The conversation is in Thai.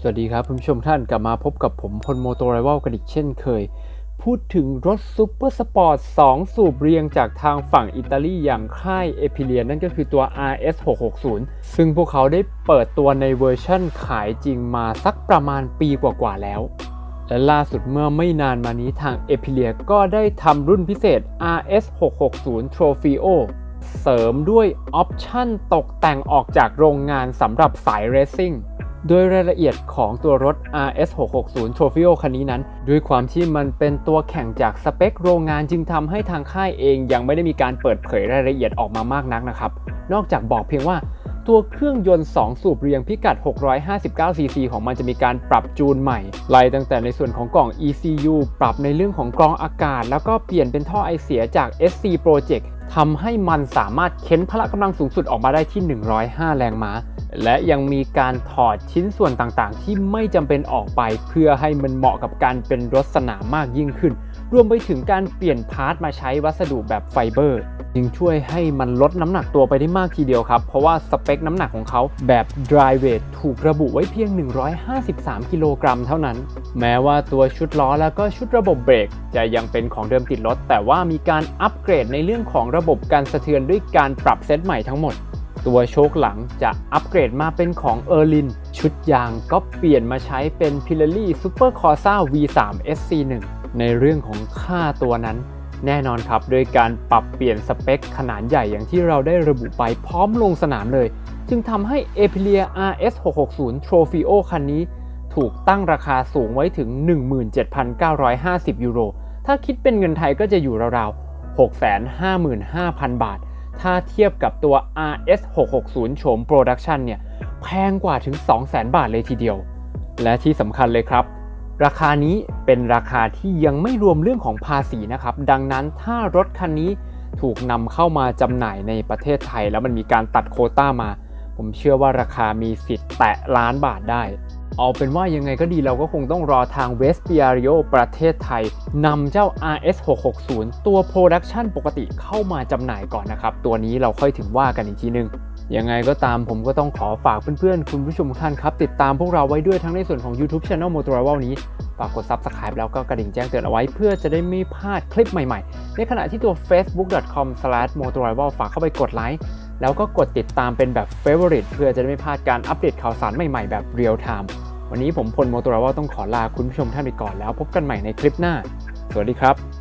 สวัสดีครับคุณผู้ชมท่านกลับมาพบกับผมพลโมโตไรวลกันอีกเช่นเคย พูดถึงรถซูเปอร์สปอร์ต 2 สูบเรียงจากทางฝั่งอิตาลีอย่างค่ายเอพิเลียนั่นก็คือตัว RS 660ซึ่งพวกเขาได้เปิดตัวในเวอร์ชั่นขายจริงมาสักประมาณปีกว่าๆแล้ว และล่าสุดเมื่อไม่นานมานี้ทางเอพิเลียก็ได้ทำรุ่นพิเศษ RS 660 Trofeo เสริมด้วยออปชั่นตกแต่งออกจากโรงงานสำหรับสายเรซซิ่ง โดยรายละเอียดของตัวรถ RS 660 Trofeo คันนี้นั้น ด้วยความที่มันเป็นตัวแข่งจากสเปคโรงงานจึงทำให้ทางค่ายเองยังไม่ได้มีการเปิดเผยรายละเอียดออกมามากนักนะครับ นอกจากบอกเพียงว่าตัวเครื่องยนต์ 2 สูบเรียงพิกัด 659cc ของมันจะมีการปรับจูนใหม่ ไล่ตั้งแต่ในส่วนของกล่อง ECU ปรับในเรื่องของกรองอากาศ แล้วก็เปลี่ยนเป็นท่อไอเสียจาก SC Project ทำให้มันสามารถเค้นพละกำลังสูงสุดออกมาได้ที่ 105 แรงม้าและยังมีการถอดชิ้นส่วนต่างๆ ที่ไม่จำเป็นออกไปเพื่อให้มันเหมาะกับการเป็นรถสนามมากยิ่งขึ้น รวมไปถึงการเปลี่ยนพาร์ทมาใช้วัสดุแบบไฟเบอร์จึงช่วยให้มันลดน้ำหนักตัวไปได้มากทีเดียวครับ เพราะว่าสเปคน้ำหนักของเขาแบบ dry weight ถูกระบุไว้เพียง 153 กิโลกรัมเท่านั้น แม้ว่าตัวชุดล้อแล้วก็ชุดระบบเบรก จะยังเป็นของเดิมติดรถ แต่ว่ามีการอัปเกรดในเรื่องของระบบการสะเทือนด้วยการปรับเซตใหม่ทั้งหมด ตัวโชคหลังจะอัปเกรดมาเป็นของ e r l i n ชุดยางก็เปลี่ยนมาใช้เป็น Pirelli Super Corsa V3 SC1 ในเรื่องของค่าตัวนั้นแน่นอนครับ โดยการปรับเปลี่ยนสเปคขนาดใหญ่อย่างที่เราได้ระบุไปพร้อมลงสนามเลย จึงทำให้ Aprilia RS 660 Trofeo คันนี้ ถูกตั้งราคาสูงไว้ถึง 17,950 ยูโร ถ้าคิดเป็นเงินไทยก็จะอยู่ราวๆ 655,000 บาท ถ้าเทียบกับตัว RS 660โฉม Production เนี่ย แพงกว่าถึง 200,000 บาทเลยทีเดียว และที่สำคัญเลยครับ ราคานี้เป็นราคาที่ยังไม่รวมเรื่องของภาษีนะครับ ดังนั้นถ้ารถคันนี้ถูกนำเข้ามาจำหน่ายในประเทศไทย แล้วมันมีการตัดโคต้ามา ผมเชื่อว่าราคามีสิทธิ์แตะล้านบาทได้ เอาเป็นว่ายังไงก็ดีเราก็คงต้องรอทางเวสเปียริโอประเทศไทยนำเจ้า RS 660 ตัวโปรดักชันปกติเข้ามาจำหน่ายก่อนนะครับ ตัวนี้เราค่อยถึงว่ากันอีกทีนึงยังไงก็ตามผมก็ต้องขอฝากเพื่อนๆ คุณผู้ชมทุกท่านครับ ติดตามพวกเราไว้ด้วยทั้งในส่วนของ YouTube Channel m o t o r i v a l นี้ ฝากกด Subscribe แล้วก็กระดิ่งแจ้งเตือนเอาไว้ เพื่อจะได้ไม่พลาดคลิปใหม่ๆ ในขณะที่ตัว facebook.com/motorival ฝากเข้าไปกดไลค์ แล้วก็กดติดตามเป็นแบบ Favorite เพื่อจะได้ไม่พลาดการอัปเดตข่าวสารใหม่ๆ แบบเรียลไทม์วันนี้ผมพลโมโตราวต้องขอลาคุณผู้ชมท่านไปก่อนแล้วพบกันใหม่ในคลิปหน้า สวัสดีครับ